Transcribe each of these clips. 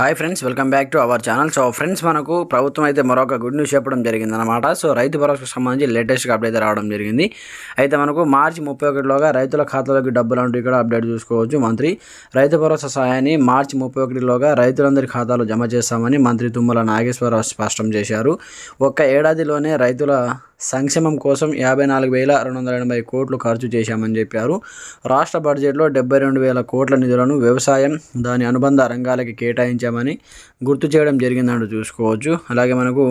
Hi friends welcome back to our channel so friends మనకు ప్రభుత్వం అయితే మరొక గుడ్ న్యూస్ చెప్పడం జరిగింది అనమాట సో రైతు భరోసాకు సంబంధించి లేటెస్ట్గా అప్డేట్ రావడం జరిగింది. అయితే మనకు మార్చి ముప్పై ఒకటిలోగా రైతుల ఖాతాలోకి డబ్బులు అంటూ ఇక్కడ అప్డేట్ చూసుకోవచ్చు మంత్రి. రైతు భరోసా సహాయాన్ని మార్చి ముప్పై ఒకటిలోగా రైతులందరి ఖాతాలో జమ చేస్తామని మంత్రి తుమ్మల నాగేశ్వరరావు స్పష్టం చేశారు. ఒక్క ఏడాదిలోనే రైతుల సంక్షేమం కోసం యాభై నాలుగు వేల రెండు వందల ఎనభై కోట్లు ఖర్చు చేశామని చెప్పారు. రాష్ట్ర బడ్జెట్లో డెబ్బై రెండు వేల కోట్ల నిధులను వ్యవసాయం దాని అనుబంధ రంగాలకి కేటాయించామని గుర్తు చేయడం జరిగిందంటూ చూసుకోవచ్చు. అలాగే మనకు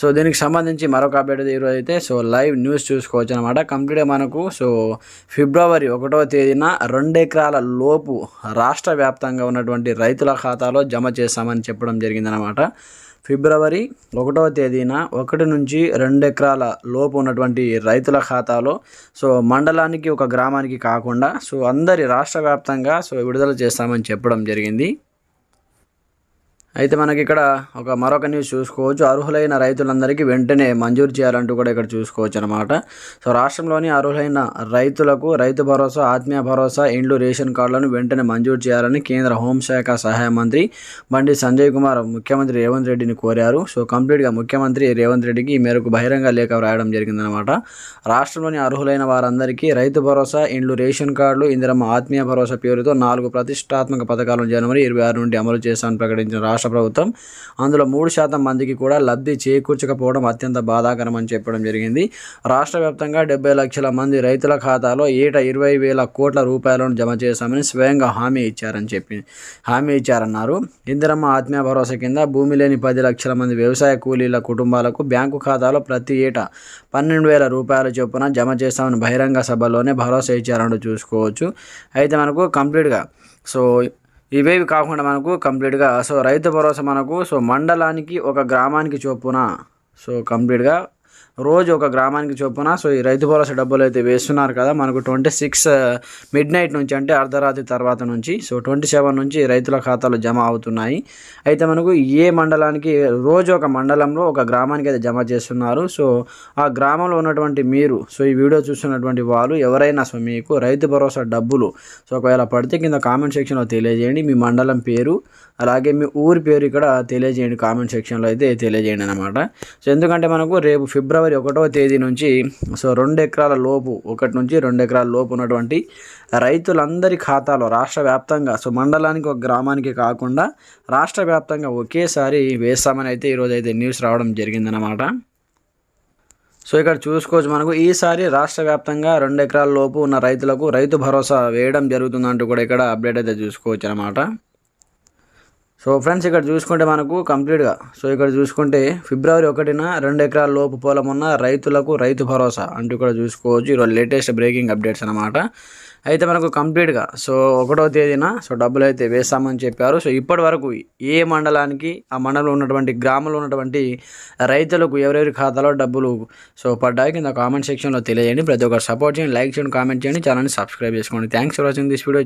సో దీనికి సంబంధించి మరొక అప్డేట్ ఈరోజు అయితే సో లైవ్ న్యూస్ చూసుకోవచ్చు అనమాట కంప్లీట్గా మనకు సో ఫిబ్రవరి ఒకటవ తేదీన రెండు ఎకరాల లోపు రాష్ట్ర వ్యాప్తంగా ఉన్నటువంటి రైతుల ఖాతాలో జమ చేస్తామని చెప్పడం జరిగిందనమాట ఫిబ్రవరి ఒకటవ తేదీన ఒకటి నుంచి రెండు ఎకరాల లోపు ఉన్నటువంటి రైతుల ఖాతాలో సో మండలానికి ఒక గ్రామానికి కాకుండా సో అందరి రాష్ట్ర వ్యాప్తంగా సో విడుదల చేస్తామని చెప్పడం జరిగింది. అయితే మనకి ఇక్కడ ఒక మరొక న్యూస్ చూసుకోవచ్చు. అర్హులైన రైతులందరికీ వెంటనే మంజూరు చేయాలంటూ కూడా ఇక్కడ చూసుకోవచ్చు అనమాట సో రాష్ట్రంలోని అర్హులైన రైతులకు రైతు భరోసా ఆత్మీయ భరోసా ఇండ్లు రేషన్ కార్డులను వెంటనే మంజూరు చేయాలని కేంద్ర హోంశాఖ సహాయ మంత్రి బండి సంజయ్ కుమార్ ముఖ్యమంత్రి రేవంత్ రెడ్డిని కోరారు. సో కంప్లీట్గా ముఖ్యమంత్రి రేవంత్ రెడ్డికి ఈ మేరకు బహిరంగ లేఖ రాయడం జరిగిందనమాట రాష్ట్రంలోని అర్హులైన వారందరికీ రైతు భరోసా ఇండ్లు రేషన్ కార్డులు ఇందిరమ్మ ఆత్మీయ భరోసా పేరుతో నాలుగు ప్రతిష్టాత్మక పథకాలను జనవరి ఇరవై ఆరు నుండి అమలు చేస్తామని ప్రకటించిన రాష్ట్ర ప్రభుత్వం. అందులో మూడు శాతం మందికి కూడా లబ్ధి చేకూర్చకపోవడం అత్యంత బాధాకరమని చెప్పడం జరిగింది. రాష్ట్ర వ్యాప్తంగా డెబ్బై లక్షల మంది రైతుల ఖాతాలో ఏటా ఇరవై వేల కోట్ల రూపాయలను జమ చేశామని స్వయంగా హామీ ఇచ్చారని చెప్పి హామీ ఇచ్చారన్నారు. ఇందిరమ్మ ఆత్మీయ భరోసా కింద భూమి లేని పది లక్షల మంది వ్యవసాయ కూలీల కుటుంబాలకు బ్యాంకు ఖాతాలో ప్రతి ఏటా పన్నెండు వేల రూపాయల చొప్పున జమ చేస్తామని బహిరంగ సభలోనే భరోసా ఇచ్చారంటూ చూసుకోవచ్చు. అయితే మనకు కంప్లీట్గా సో ఇవేవి కాకుండా మనకు కంప్లీట్గా సో రైతు భరోసా మనకు సో మండలానికి ఒక గ్రామానికి చొప్పున సో కంప్లీట్గా రోజు ఒక గ్రామానికి చొప్పున సో ఈ రైతు భరోసా డబ్బులు అయితే వేస్తున్నారు కదా మనకు ట్వంటీ సిక్స్ మిడ్ నైట్ నుంచి అంటే అర్ధరాత్రి తర్వాత నుంచి సో ట్వంటీ సెవెన్ నుంచి రైతుల ఖాతాలో జమ అవుతున్నాయి. అయితే మనకు ఏ మండలానికి రోజు ఒక మండలంలో ఒక గ్రామానికి అయితే జమ చేస్తున్నారు. సో ఆ గ్రామంలో ఉన్నటువంటి మీరు సో ఈ వీడియో చూస్తున్నటువంటి వాళ్ళు ఎవరైనా సో మీకు రైతు భరోసా డబ్బులు సో ఒకవేళ పడితే కింద కామెంట్ సెక్షన్లో తెలియజేయండి. మీ మండలం పేరు అలాగే మీ ఊరి పేరు ఇక్కడ తెలియజేయండి కామెంట్ సెక్షన్లో అయితే తెలియజేయండి అనమాట సో ఎందుకంటే మనకు రేపు ఫిబ్రవరి ఒకటవ తేదీ నుంచి సో రెండు ఎకరాల లోపు ఒకటి నుంచి రెండు ఎకరాల లోపు ఉన్నటువంటి రైతులందరి ఖాతాలో రాష్ట్ర వ్యాప్తంగా సో మండలానికి ఒక గ్రామానికి కాకుండా రాష్ట్ర వ్యాప్తంగా ఒకేసారి వేస్తామని అయితే ఈరోజు అయితే న్యూస్ రావడం జరిగిందనమాట సో ఇక్కడ చూసుకోవచ్చు మనకు ఈసారి రాష్ట్ర వ్యాప్తంగా రెండు ఎకరాల లోపు ఉన్న రైతులకు రైతు భరోసా వేయడం జరుగుతుందంటూ కూడా ఇక్కడ అప్డేట్ అయితే చూసుకోవచ్చు అనమాట సో ఫ్రెండ్స్ ఇక్కడ చూసుకుంటే మనకు కంప్లీట్గా. సో ఇక్కడ చూసుకుంటే ఫిబ్రవరి ఒకటిన రెండు ఎకరాల లోపు పొలం ఉన్న రైతులకు రైతు భరోసా అంటూ కూడా చూసుకోవచ్చు. ఈరోజు లేటెస్ట్ బ్రేకింగ్ అప్డేట్స్ అనమాట అయితే మనకు కంప్లీట్గా సో ఒకటో తేదీన సో డబ్బులు అయితే వేస్తామని చెప్పారు. సో ఇప్పటి వరకు ఏ మండలానికి ఆ మండలంలో ఉన్నటువంటి గ్రామంలో ఉన్నటువంటి రైతులకు ఎవరెవరి ఖాతాలో డబ్బులు సో పడ్డాయి కింద కామెంట్ సెక్షన్లో తెలియజేయండి. ప్రతి ఒక్కరు సపోర్ట్ చేయండి లైక్ చేయండి కామెంట్ చేయండి. ఛానల్ని సబ్స్క్రైబ్ చేసుకోండి. Thanks for watching this video